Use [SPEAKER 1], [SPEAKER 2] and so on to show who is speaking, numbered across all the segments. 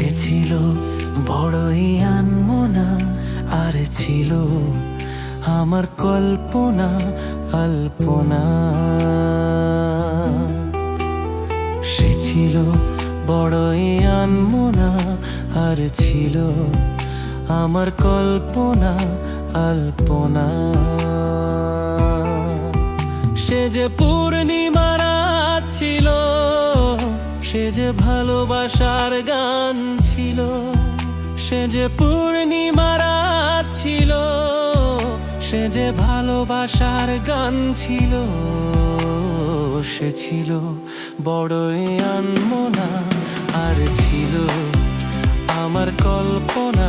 [SPEAKER 1] সে ছিল বড়ই আনমনা, আর ছিল আমার কল্পনা, আল্পনা। সে ছিল বড়ই আনমনা, আর ছিল আমার কল্পনা, আল্পনা। সে যে পূর্ণিমারা ছিল সে যে ভালোবাসার গান ছিল, সে যে পূর্ণিমারা ছিল, সে যে ভালোবাসার গান ছিল, সে ছিল বড়ই আনমনা আর ছিল আমার কল্পনা।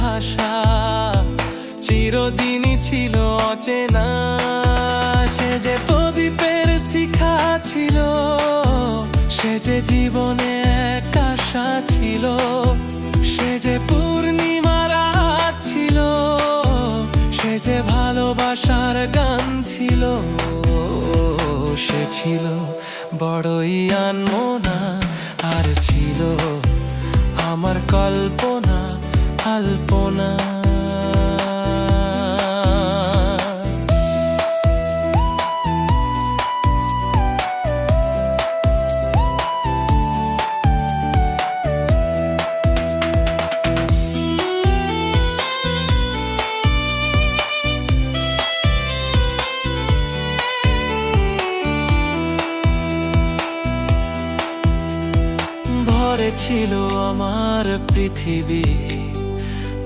[SPEAKER 1] ভাষা চিরদিনই ছিল অচেনা। সে যে প্রদীপের শিখা ছিল, সে যে জীবনে এক ছিল, সে যে পূর্ণিমা রাত ছিল, সে যে ভালোবাসার গান ছিল, সে ছিল বড়ই আনমনা, আর ছিল আমার কল্পনা। ছিল আমার পৃথিবী।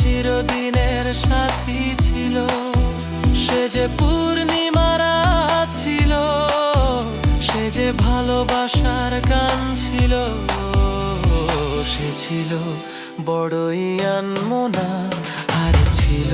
[SPEAKER 1] চিরদিনের সাথী ছিল। সে যে পূর্ণিমারা ছিল, সে যে ভালোবাসার গান ছিল, সে ছিল বড়ই আনমোনা, আর ছিল